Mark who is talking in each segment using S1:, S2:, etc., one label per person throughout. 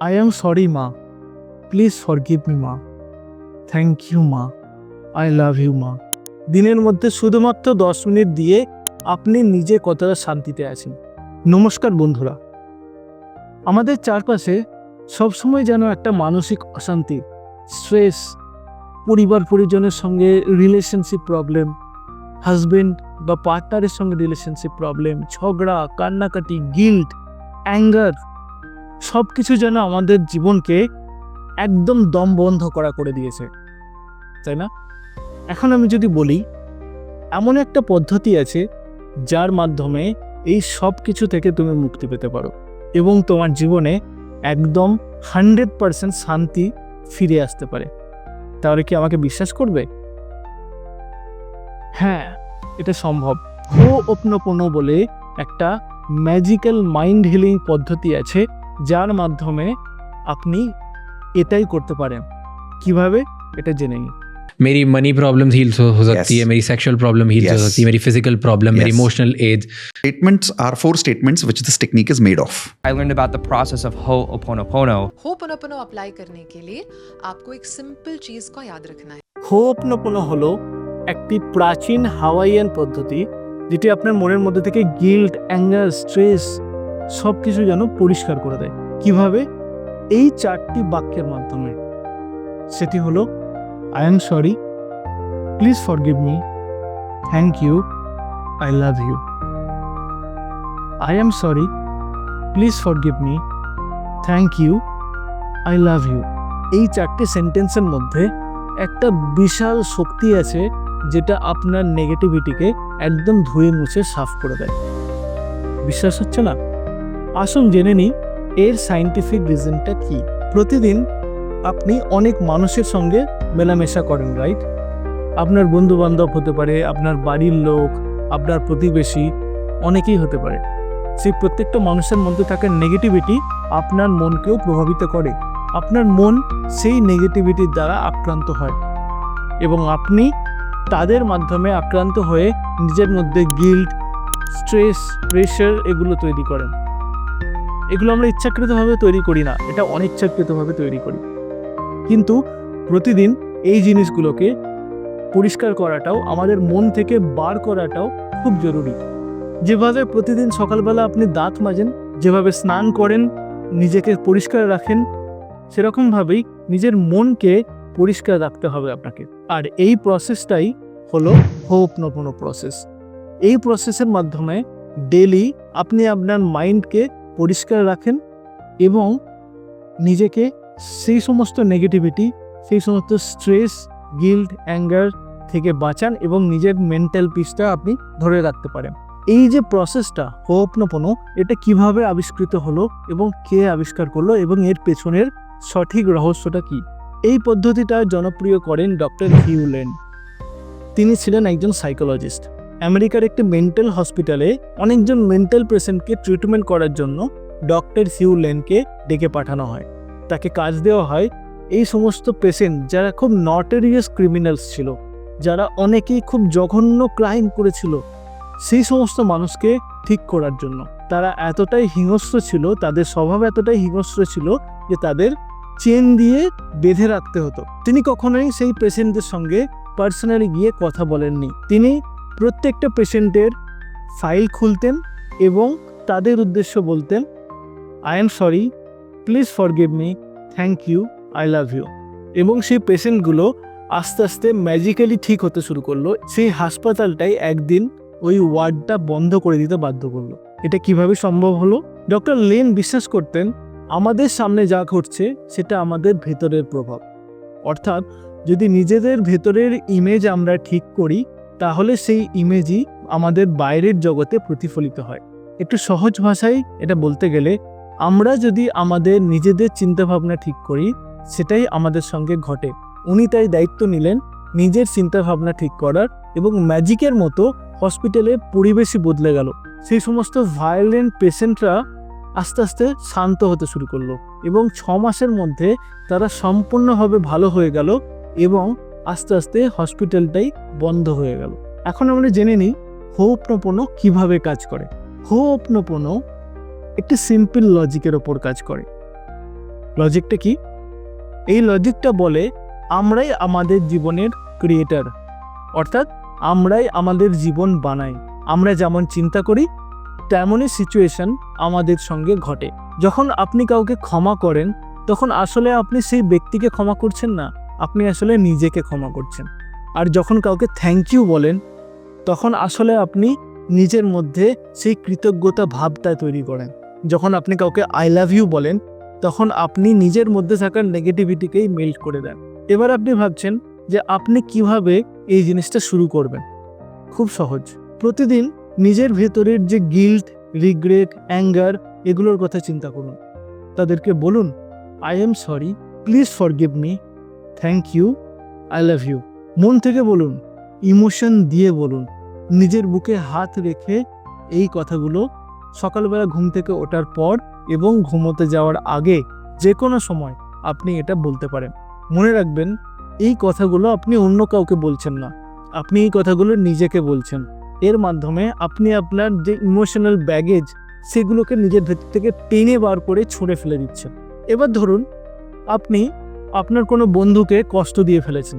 S1: I am sorry মা please forgive me মা thank you মা আই লাভ ইউ মা দিনের মধ্যে শুধুমাত্র দশ মিনিট দিয়ে আপনি নিজে কতটা শান্তিতে আছেন। নমস্কার, বন্ধুরা। আমাদের চারপাশে সবসময় যেন একটা মানসিক অশান্তি স্ট্রেস পরিবার পরিজনের সঙ্গে রিলেশনশিপ প্রবলেম হাজবেন্ড বা পার্টনারের সঙ্গে রিলেশনশিপ প্রবলেম ঝগড়া, কান্নাকাটি গিল্ট অ্যাঙ্গার সব কিছু যেন আমাদের জীবনকে একদম দম বন্ধ করা করে দিয়েছে, তাই না? এখন আমি যদি বলি, এমন একটা পদ্ধতি আছে যার মাধ্যমে এই সব কিছু থেকে তুমি মুক্তি পেতে পারো এবং তোমার জীবনে একদম হান্ড্রেড পারসেন্ট শান্তি ফিরে আসতে পারে। তাহলে কি আমাকে বিশ্বাস করবে? হ্যাঁ এটা সম্ভব। ও অপনপনো বলে একটা ম্যাজিক্যাল মাইন্ড হিলিং পদ্ধতি আছে যার মাধ্যমে আপনি এটাই করতে পারেন কিভাবে এটা জেনে নিন
S2: मेरी मनी प्रॉब्लम हील हो हो सकती
S3: Yes.
S2: है मेरी सेक्सुअल प्रॉब्लम हील हो
S3: Yes.
S2: सकती है मेरी फिजिकल प्रॉब्लम मेरी
S3: Yes.
S2: Emotional age
S3: Statements are four statements which this technique is made of.
S4: I learned about the process of Ho'oponopono.
S5: Ho'oponopono apply करने के लिए आपको एक सिंपल चीज को याद रखना है
S1: হোপনপনো হলো একটি প্রাচীন হাওয়াইয়ান পদ্ধতি যেটি আপনার মনের মধ্যে থেকে গিল্ট অ্যাঙ্গার স্ট্রেস সব কিছু যেন পরিষ্কার করে দেয়। কীভাবে? এই চারটি বাক্যের মাধ্যমে। সেটি হলো I am sorry please forgive me thank you I love you I am sorry please forgive me thank you I love you এই চারটি সেন্টেন্সের মধ্যে একটা বিশাল শক্তি আছে যেটা আপনার নেগেটিভিটিকে একদম ধুয়ে মুছে সাফ করে দেয়। বিশ্বাস হচ্ছে না? আসুন জেনে নিই, এর সাইন্টিফিক রিজনটা কি? প্রতিদিন আপনি অনেক মানুষের সঙ্গে মেলামেশা করেন রাইট আপনার বন্ধু বান্ধব হতে পারে, আপনার বাড়ির লোক, আপনার প্রতিবেশী, অনেকেই হতে পারে। সেই প্রত্যেকটা মানুষের মধ্যে থাকা নেগেটিভিটি আপনার মনকেও প্রভাবিত করে। আপনার মন সেই নেগেটিভিটির দ্বারা আক্রান্ত হয়। এবং আপনি তাদের মাধ্যমে আক্রান্ত হয়ে নিজের মধ্যে গিল্ট স্ট্রেস প্রেশার এগুলো তৈরি করেন। এগুলো আমরা ইচ্ছাকৃতভাবে তৈরি করি না, এটা অনিচ্ছাকৃতভাবে তৈরি করি। কিন্তু প্রতিদিন এই জিনিসগুলোকে পরিষ্কার করাটাও, আমাদের মন থেকে বার করাটাও খুব জরুরি। যেভাবে প্রতিদিন সকালবেলা আপনি দাঁত মাজেন, যেভাবে স্নান করেন, নিজেকে পরিষ্কার রাখেন, সেরকমভাবেই নিজের মনকে পরিষ্কার রাখতে হবে আপনাকে। আর এই প্রসেসটাই হলো হোপনপনো প্রসেস এই প্রসেসের মাধ্যমে ডেলি আপনি আপনার মাইন্ডকে পরিষ্কার রাখেন এবং নিজেকে সেই সমস্ত নেগেটিভিটি সেই সমস্ত স্ট্রেস গিল্ড অ্যাঙ্গার থেকে বাঁচান এবং নিজের মেন্টাল পিসটা আপনি ধরে রাখতে পারেন। এই যে প্রসেসটা হোপনপনো এটা কীভাবে আবিষ্কৃত হলো এবং কে আবিষ্কার করল এবং এর পেছনের সঠিক রহস্যটা কি? এই পদ্ধতিটা জনপ্রিয় করেন ডক্টর হিউলেন। তিনি ছিলেন একজন সাইকোলজিস্ট আমেরিকার একটি মেন্টাল হসপিটালে অনেকজন মেন্টাল পেশেন্টকে ট্রিটমেন্ট করার জন্য ডক্টর হিউলেনকে ডেকে পাঠানো হয়। তাকে কাজ দেওয়া হয় এই সমস্ত পেশেন্ট যারা খুব নটেরিয়াস ক্রিমিনালস ছিল, যারা অনেকেই খুব জঘন্য ক্রাইম করেছিল সেই সমস্ত মানুষকে ঠিক করার জন্য। তারা এতটাই হিংস্র ছিল, তাদের স্বভাব এতটাই হিংস্র ছিল যে তাদের চেন দিয়ে বেঁধে রাখতে হতো। তিনি কখনোই সেই পেশেন্টদের সঙ্গে পার্সোনালি গিয়ে কথা বলেননি। তিনি প্রত্যেকটা পেশেন্টের ফাইল খুলতেন এবং তাদের উদ্দেশ্য বলতেন I am sorry please forgive me thank you I love you এবং সেই পেশেন্টগুলো আস্তে আস্তে ম্যাজিক্যালি ঠিক হতে শুরু করল। সেই হাসপাতালটাই একদিন ওই ওয়ার্ডটা বন্ধ করে দিতে বাধ্য করল। এটা কীভাবে সম্ভব হলো? ডক্টর লেন বিশ্বাস করতেন, আমাদের সামনে যা ঘটছে, সেটা আমাদের ভেতরের প্রভাব। অর্থাৎ যদি নিজেদের ভেতরের ইমেজ আমরা ঠিক করি তাহলে সেই ইমেজই আমাদের বাইরের জগতে প্রতিফলিত হয়। একটু সহজ ভাষায় এটা বলতে গেলে, আমরা যদি আমাদের নিজেদের চিন্তাভাবনা ঠিক করি, সেটাই আমাদের সঙ্গে ঘটে। উনি তাই দায়িত্ব নিলেন নিজের চিন্তাভাবনা ঠিক করার এবং ম্যাজিকের মতো হসপিটালের পরিবেশই বদলে গেল। সেই সমস্ত ভায়োলেন্ট পেশেন্টরা আস্তে আস্তে শান্ত হতে শুরু করল এবং ছ মাসের মধ্যে তারা সম্পূর্ণভাবে ভালো হয়ে গেল এবং আস্তে আস্তে হসপিটালটাই বন্ধ হয়ে গেল। এখন আমরা জেনে নিই হোপনোপনো কীভাবে কাজ করে। হোপনোপনো একটি সিম্পল লজিকের ওপর কাজ করে। লজিকটা কি? এই লজিকটা বলে, আমরাই আমাদের জীবনের ক্রিয়েটার, অর্থাৎ আমরাই আমাদের জীবন বানাই। আমরা যেমন চিন্তা করি, তেমনই সিচুয়েশন আমাদের সঙ্গে ঘটে। যখন আপনি কাউকে ক্ষমা করেন, তখন আসলে আপনি সেই ব্যক্তিকে ক্ষমা করছেন না। আপনি আসলে নিজেকে ক্ষমা করছেন। আর যখন কাউকে থ্যাংক ইউ বলেন, তখন আসলে আপনি নিজের মধ্যে সেই কৃতজ্ঞতা ভাবটা তৈরি করেন। যখন আপনি কাউকে আই লাভ ইউ বলেন, তখন আপনি নিজের মধ্যে থাকার নেগেটিভিটিকেই মেল্ট করে দেন। এবার আপনি ভাবছেন যে আপনি কীভাবে এই জিনিসটা শুরু করবেন? খুব সহজ। প্রতিদিন নিজের ভেতরের যে গিল্ট রিগ্রেট অ্যাঙ্গার এগুলোর কথা চিন্তা করুন। তাদেরকে বলুন I am sorry please forgive me thank you, I love you. মন থেকে বলুন, ইমোশন দিয়ে বলুন, নিজের বুকে হাত রেখে এই কথাগুলো সকালবেলা ঘুম থেকে ওঠার পর এবং ঘুমোতে যাওয়ার আগে যে কোনো সময় আপনি এটা বলতে পারেন। মনে রাখবেন, এই কথাগুলো আপনি অন্য কাউকে বলছেন না। আপনি এই কথাগুলো নিজেকে বলছেন। এর মাধ্যমে আপনি আপনার যে ইমোশনাল ব্যাগেজ, সেগুলোকে নিজের ভেতর থেকে টেনে বার করে ছুঁড়ে ফেলে দিচ্ছেন। এবার ধরুন, আপনি আপনার কোনো বন্ধুকে কষ্ট দিয়ে ফেলেছেন,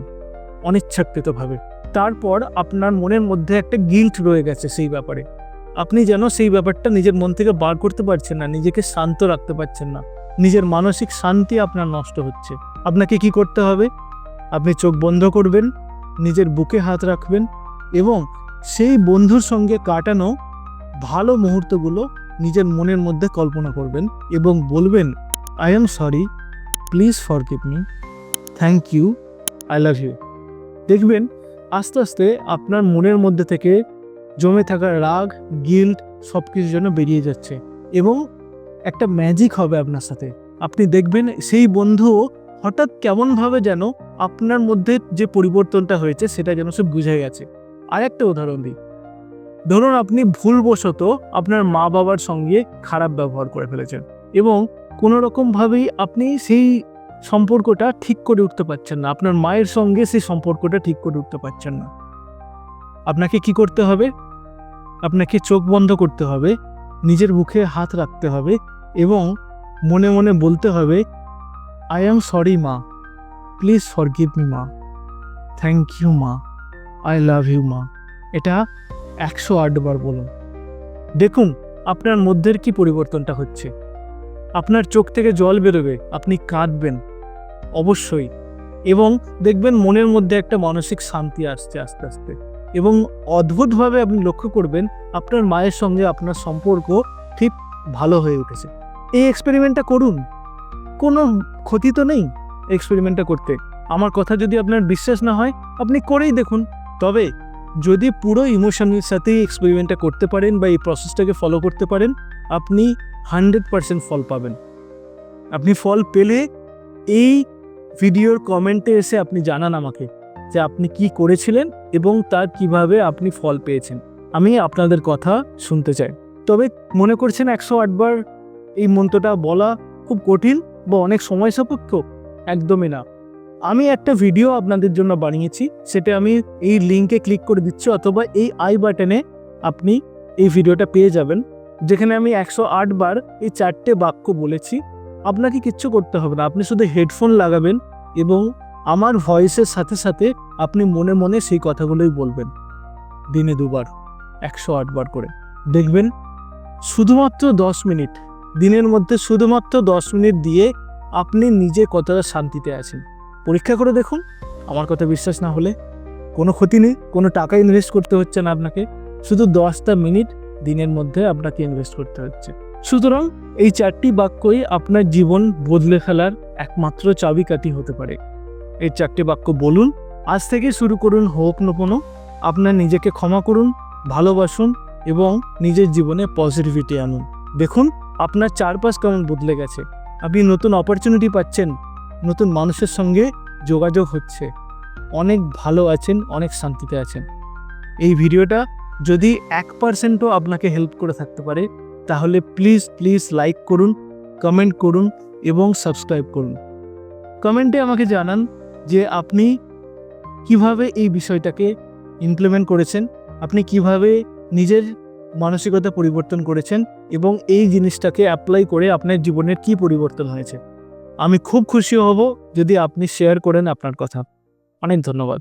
S1: অনিচ্ছাকৃতভাবে। তারপর আপনার মনের মধ্যে একটা গিল্ট রয়ে গেছে সেই ব্যাপারে। আপনি যেন সেই ব্যাপারটা নিজের মন থেকে বার করতে পারছেন না, নিজেকে শান্ত রাখতে পারছেন না। নিজের মানসিক শান্তি আপনার নষ্ট হচ্ছে। আপনাকে কি করতে হবে? আপনি চোখ বন্ধ করবেন, নিজের বুকে হাত রাখবেন এবং সেই বন্ধুর সঙ্গে কাটানো ভালো মুহূর্তগুলো নিজের মনের মধ্যে কল্পনা করবেন এবং বলবেন I am sorry please forgive me thank you I love you দেখবেন, আস্তে আস্তে আপনার মনের মধ্যে থেকে জমে থাকা রাগ গিল্ট সব কিছু যেন বেরিয়ে যাচ্ছে এবং একটা ম্যাজিক হবে আপনার সাথে। আপনি দেখবেন সেই বন্ধু হঠাৎ কেমনভাবে যেন আপনার মধ্যে যে পরিবর্তনটা হয়েছে সেটা যেন সে বুঝে গেছে। আর একটা উদাহরণ দিই। ধরুন আপনি ভুলবশত আপনার মা বাবার সঙ্গে খারাপ ব্যবহার করে ফেলেছেন এবং কোনো রকমভাবেই আপনি সেই সম্পর্কটা ঠিক করে উঠতে পারছেন না। আপনার মায়ের সঙ্গে সেই সম্পর্কটা ঠিক করে উঠতে পারছেন না। আপনাকে কি করতে হবে? আপনাকে চোখ বন্ধ করতে হবে, নিজের মুখে হাত রাখতে হবে এবং মনে মনে বলতে হবে আই অ্যাম সরি মা। Please forgive me. মা থ্যাংক ইউ মা। আই লাভ ইউ মা। এটা একশো আটবার বলুন। দেখুন, আপনার মধ্যের কি পরিবর্তনটা হচ্ছে। আপনার চোখ থেকে জল বেরোবে, আপনি কাঁদবেন, অবশ্যই। এবং দেখবেন মনের মধ্যে একটা মানসিক শান্তি আসছে আস্তে আস্তে। এবং অদ্ভুতভাবে আপনি লক্ষ্য করবেন, আপনার মায়ের সঙ্গে আপনার সম্পর্ক ঠিক ভালো হয়ে উঠেছে। এই এক্সপেরিমেন্টটা করুন। কোনো ক্ষতি তো নেই এক্সপেরিমেন্টটা করতে। আমার কথা যদি আপনার বিশ্বাস না হয়, আপনি করেই দেখুন। তবে যদি পুরো ইমোশনের সাথে এক্সপেরিমেন্টটা করতে পারেন বা এই প্রসেসটাকে ফলো করতে পারেন আপনি হান্ড্রেড পারসেন্ট ফল পাবেন। আপনি ফল পেলে এই ভিডিওর কমেন্টে এসে আপনি জানান আমাকে যে আপনি কি করেছিলেন এবং তার কীভাবে আপনি ফল পেয়েছেন। আমি আপনাদের কথা শুনতে চাই। তবে মনে করছেন একশো আটবার এই মন্ত্রটা বলা খুব কঠিন বা অনেক সময় সাপেক্ষ? একদমই না। আমি একটা ভিডিও আপনাদের জন্য বানিয়েছি, সেটা আমি এই লিঙ্কে ক্লিক করে দিচ্ছি অথবা এই আই বাটনে আপনি এই ভিডিওটা পেয়ে যাবেন। যেখানে আমি একশো বার এই চারটে বাক্য বলেছি। আপনাকে কিচ্ছু করতে হবে না। আপনি শুধু হেডফোন লাগাবেন এবং আমার ভয়েসের সাথে সাথে আপনি মনে মনে সেই কথাগুলোই বলবেন। দিনে দুবার, একশো বার করে। দেখবেন শুধুমাত্র দশ মিনিট, দিনের মধ্যে শুধুমাত্র দশ মিনিট দিয়ে আপনি নিজে কতটা শান্তিতে আছেন। পরীক্ষা করে দেখুন, আমার কথা বিশ্বাস না হলে। কোনো ক্ষতি নেই, কোনো টাকা ইনভেস্ট করতে হচ্ছে না আপনাকে। শুধু দশটা মিনিট দিনের মধ্যে আপনাকে ইনভেস্ট করতে হচ্ছে। সুতরাং এই চারটি বাক্যই আপনার জীবন বদলে ফেলার একমাত্র চাবিকাঠি হতে পারে। এই চারটি বাক্য বলুন, আজ থেকে শুরু করুন হোক নোপনো আপনার নিজেকে ক্ষমা করুন, ভালোবাসুন এবং নিজের জীবনে পজিটিভিটি আনুন। দেখুন, আপনার চারপাশ কেমন বদলে গেছে। আপনি নতুন অপরচুনিটি পাচ্ছেন, নতুন মানুষের সঙ্গে যোগাযোগ হচ্ছে। অনেক ভালো আছেন, অনেক শান্তিতে আছেন। এই ভিডিওটা যদি এক পার্সেন্টও আপনাকে হেল্প করে থাকতে পারে, তাহলে প্লিজ প্লিজ লাইক করুন কমেন্ট করুন এবং সাবস্ক্রাইব করুন। কমেন্টে আমাকে জানান যে আপনি কীভাবে এই বিষয়টাকে ইমপ্লিমেন্ট করেছেন, আপনি কীভাবে নিজের মানসিকতা পরিবর্তন করেছেন এবং এই জিনিসটাকে অ্যাপ্লাই করে আপনার জীবনের কি পরিবর্তন হয়েছে। আমি খুব খুশি হব যদি আপনি শেয়ার করেন আপনার কথা। অনেক ধন্যবাদ।